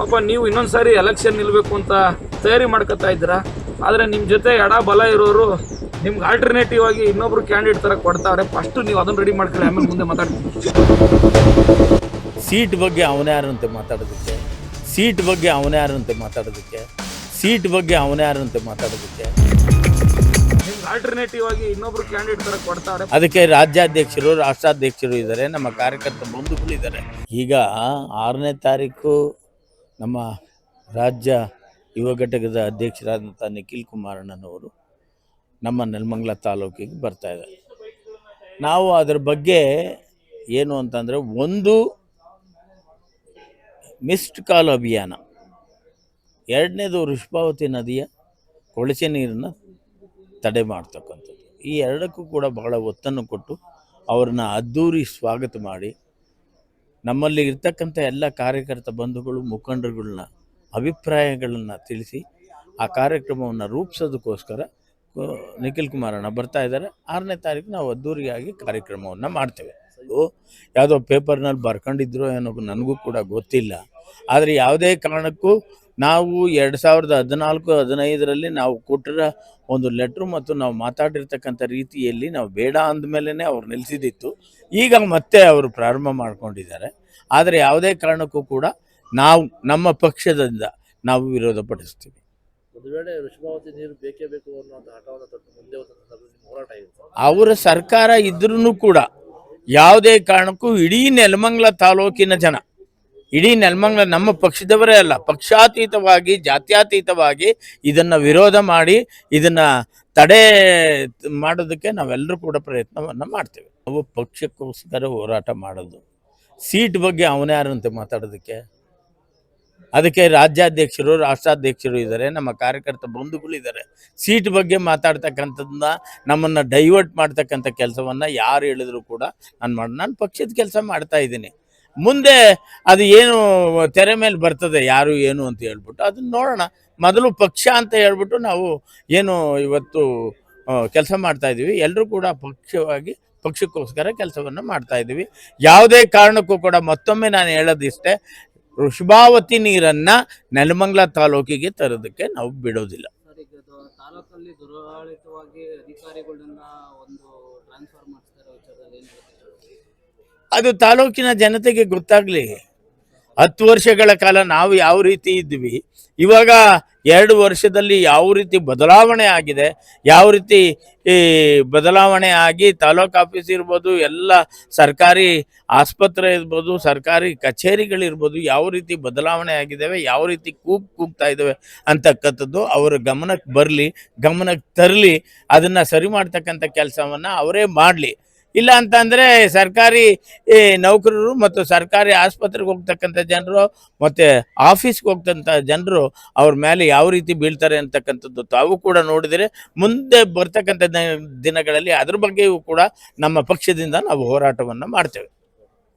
ಪಾಪ ನೀವು ಇನ್ನೊಂದು ಸಾರಿ ಎಲೆಕ್ಷನ್ ನಿಲ್ಬೇಕು ಅಂತ ತಯಾರಿ ಮಾಡ್ಕೊತಾ ಇದ್ದೀರಾ? ಆದರೆ ನಿಮ್ಮ ಜೊತೆ ಎಡ ಬಲ ಇರೋರು ನಿಮ್ಗೆ ಆಲ್ಟರ್ನೇಟಿವ್ ಆಗಿ ಇನ್ನೊಬ್ರು ಕ್ಯಾಂಡಿಡೇಟ್ ಥರ ಕೊಡ್ತಾರೆ. ಫಸ್ಟ್ ನೀವು ಅದನ್ನ ರೆಡಿ ಮಾಡ್ಕೊಳ್ಳಿ ಆಮೇಲೆ ಮುಂದೆ ಮಾತಾಡ್ತೀನಿ. ಸೀಟ್ ಬಗ್ಗೆ ಅವನೇ ಯಾರಂತೆ ಮಾತಾಡೋದಕ್ಕೆ? ಸೀಟ್ ಬಗ್ಗೆ ಅವನೇ ಯಾರಂತೆ ಮಾತಾಡೋದಕ್ಕೆ? ಸೀಟ್ ಬಗ್ಗೆ ಅವನೇ ಯಾರಂತೆ ಮಾತಾಡೋದಕ್ಕೆ? ನಿಮ್ಗೆ ಆಲ್ಟರ್ನೇಟಿವ್ ಆಗಿ ಇನ್ನೊಬ್ರು ಕ್ಯಾಂಡಿಡೇಟ್ ಥರ ಕೊಡ್ತಾರೆ. ಅದಕ್ಕೆ ರಾಜ್ಯಾಧ್ಯಕ್ಷರು ರಾಷ್ಟ್ರಾಧ್ಯಕ್ಷರು ಇದ್ದಾರೆ. ನಮ್ಮ ಕಾರ್ಯಕರ್ತ ಬಂಧುಗಳು ಇದ್ದಾರೆ. ಈಗ ಆರನೇ ತಾರೀಕು ನಮ್ಮ ರಾಜ್ಯ ಯುವ ಘಟಕದ ಅಧ್ಯಕ್ಷರಾದಂಥ ನಿಖಿಲ್ ಕುಮಾರಣ್ಣನವರು ನಮ್ಮ ನೆಲಮಂಗಲ ತಾಲೂಕಿಗೆ ಬರ್ತಾ ಇದ್ದಾರೆ. ನಾವು ಅದರ ಬಗ್ಗೆ ಏನು ಅಂತಂದರೆ ಒಂದು ಮಿಸ್ಡ್ ಕಾಲ್ ಅಭಿಯಾನ. ಎರಡನೇದು ಋಷ್ಪಾವತಿ ನದಿಯ ಕೊಳಚೆ ನೀರನ್ನು ತಡೆ ಮಾಡ್ತಕ್ಕಂಥದ್ದು. ಈ ಎರಡಕ್ಕೂ ಕೂಡ ಬಹಳ ಒತ್ತನ್ನು ಕೊಟ್ಟು ಅವ್ರನ್ನ ಅದ್ಧೂರಿ ಸ್ವಾಗತ ಮಾಡಿ ನಮ್ಮಲ್ಲಿ ಇರ್ತಕ್ಕಂಥ ಎಲ್ಲ ಕಾರ್ಯಕರ್ತ ಬಂಧುಗಳು, ಮುಖಂಡರುಗಳನ್ನ ಅಭಿಪ್ರಾಯಗಳನ್ನು ತಿಳಿಸಿ ಆ ಕಾರ್ಯಕ್ರಮವನ್ನು ರೂಪಿಸೋದಕ್ಕೋಸ್ಕರ ನಿಖಿಲ್ ನಿಖಿಲ್ ಕುಮಾರಣ್ಣ ಬರ್ತಾ ಇದ್ದಾರೆ. ಆರನೇ ತಾರೀಕು ನಾವು ಅದ್ದೂರಿಯಾಗಿ ಕಾರ್ಯಕ್ರಮವನ್ನು ಮಾಡ್ತೇವೆ. ಯಾವುದೋ ಪೇಪರ್ನಲ್ಲಿ ಬರ್ಕೊಂಡಿದ್ರು ಏನೋ ನನಗೂ ಕೂಡ ಗೊತ್ತಿಲ್ಲ. ಆದರೆ ಯಾವುದೇ ಕಾರಣಕ್ಕೂ ನಾವು ಎರಡು ಸಾವಿರದ ಹದಿನಾಲ್ಕು ಹದಿನೈದರಲ್ಲಿ ನಾವು ಕೊಟ್ಟಿರೋ ಒಂದು ಲೆಟ್ರು ಮತ್ತು ನಾವು ಮಾತಾಡಿರ್ತಕ್ಕಂಥ ರೀತಿಯಲ್ಲಿ ನಾವು ಬೇಡ ಅಂದಮೇಲೆ ಅವ್ರು ನಿಲ್ಲಿಸಿದಿತ್ತು ಈಗ ಮತ್ತೆ ಅವರು ಪ್ರಾರಂಭ ಮಾಡ್ಕೊಂಡಿದ್ದಾರೆ. ಆದರೆ ಯಾವುದೇ ಕಾರಣಕ್ಕೂ ಕೂಡ ನಾವು ನಮ್ಮ ಪಕ್ಷದಿಂದ ನಾವು ವಿರೋಧ ಪಡಿಸ್ತೀವಿ. ಒಂದು ವೇಳೆ ವೃಷಭಾವತಿ ನೀರು ಬೇಕೇ ಬೇಕು ಅನ್ನುವಂಥ ಹಠವನ್ನು ತೊಟ್ಟು ಮುಂದೆ ಒಂದು ಸಂದರ್ಭದಲ್ಲಿ ಹೋರಾಟ ಇರುತ್ತೆ ಅವರ ಸರ್ಕಾರ ಇದ್ರೂ ಕೂಡ ಯಾವುದೇ ಕಾರಣಕ್ಕೂ ಇಡೀ ನೆಲಮಂಗಲ ತಾಲೂಕಿನ ಜನ ಇಡೀ ನೆಲಮಂಗಲ ನಮ್ಮ ಪಕ್ಷದವರೇ ಅಲ್ಲ, ಪಕ್ಷಾತೀತವಾಗಿ, ಜಾತ್ಯಾತೀತವಾಗಿ ಇದನ್ನು ವಿರೋಧ ಮಾಡಿ ಇದನ್ನು ತಡೆ ಮಾಡೋದಕ್ಕೆ ನಾವೆಲ್ಲರೂ ಕೂಡ ಪ್ರಯತ್ನವನ್ನು ಮಾಡ್ತೇವೆ. ನಾವು ಪಕ್ಷಕ್ಕೋಸ್ಕರ ಹೋರಾಟ ಮಾಡೋದು. ಸೀಟ್ ಬಗ್ಗೆ ಅವನೇ ಯಾರಂತೆ ಮಾತಾಡೋದಕ್ಕೆ? ಅದಕ್ಕೆ ರಾಜ್ಯಾಧ್ಯಕ್ಷರು, ರಾಷ್ಟ್ರಾಧ್ಯಕ್ಷರು ಇದ್ದಾರೆ, ನಮ್ಮ ಕಾರ್ಯಕರ್ತ ಬಂಧುಗಳು ಇದ್ದಾರೆ. ಸೀಟ್ ಬಗ್ಗೆ ಮಾತಾಡ್ತಕ್ಕಂಥದ್ದನ್ನ ನಮ್ಮನ್ನು ಡೈವರ್ಟ್ ಮಾಡ್ತಕ್ಕಂಥ ಕೆಲಸವನ್ನು ಯಾರು ಹೇಳಿದ್ರು ಕೂಡ ನಾನು ಮಾಡಿ ನಾನು ಪಕ್ಷದ ಕೆಲಸ ಮಾಡ್ತಾ ಇದ್ದೀನಿ. ಮುಂದೆ ಅದು ಏನು ತೆರೆ ಮೇಲೆ ಬರ್ತದೆ, ಯಾರು ಏನು ಅಂತ ಹೇಳ್ಬಿಟ್ಟು ಅದನ್ನ ನೋಡೋಣ. ಮೊದಲು ಪಕ್ಷ ಅಂತ ಹೇಳ್ಬಿಟ್ಟು ನಾವು ಏನು ಇವತ್ತು ಕೆಲಸ ಮಾಡ್ತಾ ಇದ್ದೀವಿ. ಎಲ್ಲರೂ ಕೂಡ ಪಕ್ಷವಾಗಿ, ಪಕ್ಷಕ್ಕೋಸ್ಕರ ಕೆಲಸವನ್ನು ಮಾಡ್ತಾ ಇದ್ದೀವಿ. ಯಾವುದೇ ಕಾರಣಕ್ಕೂ ಕೂಡ ಮತ್ತೊಮ್ಮೆ ನಾನು ಹೇಳೋದಿಷ್ಟೇ ವೃಷಭಾವತಿ ನೀರನ್ನು ನೆಲಮಂಗ್ಲ ತಾಲೂಕಿಗೆ ತರೋದಕ್ಕೆ ನಾವು ಬಿಡೋದಿಲ್ಲ. ಅಧಿಕಾರಿಗಳನ್ನ ಒಂದು? ಅದು ತಾಲೂಕಿನ ಜನತೆಗೆ ಗೊತ್ತಾಗಲಿ. ಹತ್ತು ವರ್ಷಗಳ ಕಾಲ ನಾವು ಯಾವ ರೀತಿ ಇದ್ವಿ. ಇವಾಗ ಎರಡು ವರ್ಷದಲ್ಲಿ ಯಾವ ರೀತಿ ಬದಲಾವಣೆ ಆಗಿದೆ. ಯಾವ ರೀತಿ ಈ ಬದಲಾವಣೆ ಆಗಿ ತಾಲೂಕು ಆಫೀಸ್ ಇರ್ಬೋದು, ಎಲ್ಲ ಸರ್ಕಾರಿ ಆಸ್ಪತ್ರೆ ಇರ್ಬೋದು, ಸರ್ಕಾರಿ ಕಚೇರಿಗಳಿರ್ಬೋದು ಯಾವ ರೀತಿ ಬದಲಾವಣೆ ಆಗಿದ್ದಾವೆ, ಯಾವ ರೀತಿ ಕೂಗ್ ಕೂಗ್ತಾ ಇದ್ದಾವೆ ಅಂತಕ್ಕಂಥದ್ದು ಅವರ ಗಮನಕ್ಕೆ ಬರಲಿ, ಗಮನಕ್ಕೆ ತರಲಿ, ಅದನ್ನು ಸರಿ ಮಾಡ್ತಕ್ಕಂಥ ಕೆಲಸವನ್ನು ಅವರೇ ಮಾಡಲಿ. ಇಲ್ಲ ಅಂತಂದರೆ ಸರ್ಕಾರಿ ನೌಕರರು ಮತ್ತು ಸರ್ಕಾರಿ ಆಸ್ಪತ್ರೆಗೆ ಹೋಗ್ತಕ್ಕಂಥ ಜನರು ಮತ್ತು ಆಫೀಸ್ಗೆ ಹೋಗ್ತಂಥ ಜನರು ಅವ್ರ ಮೇಲೆ ಯಾವ ರೀತಿ ಬೀಳ್ತಾರೆ ಅಂತಕ್ಕಂಥದ್ದು ತಾವು ಕೂಡ ನೋಡಿದರೆ ಮುಂದೆ ಬರ್ತಕ್ಕಂಥ ದಿನ- ದಿನಗಳಲ್ಲಿ ಅದ್ರ ಬಗ್ಗೆಯೂ ಕೂಡ ನಮ್ಮ ಪಕ್ಷದಿಂದ ನಾವು ಹೋರಾಟವನ್ನು ಮಾಡ್ತೇವೆ.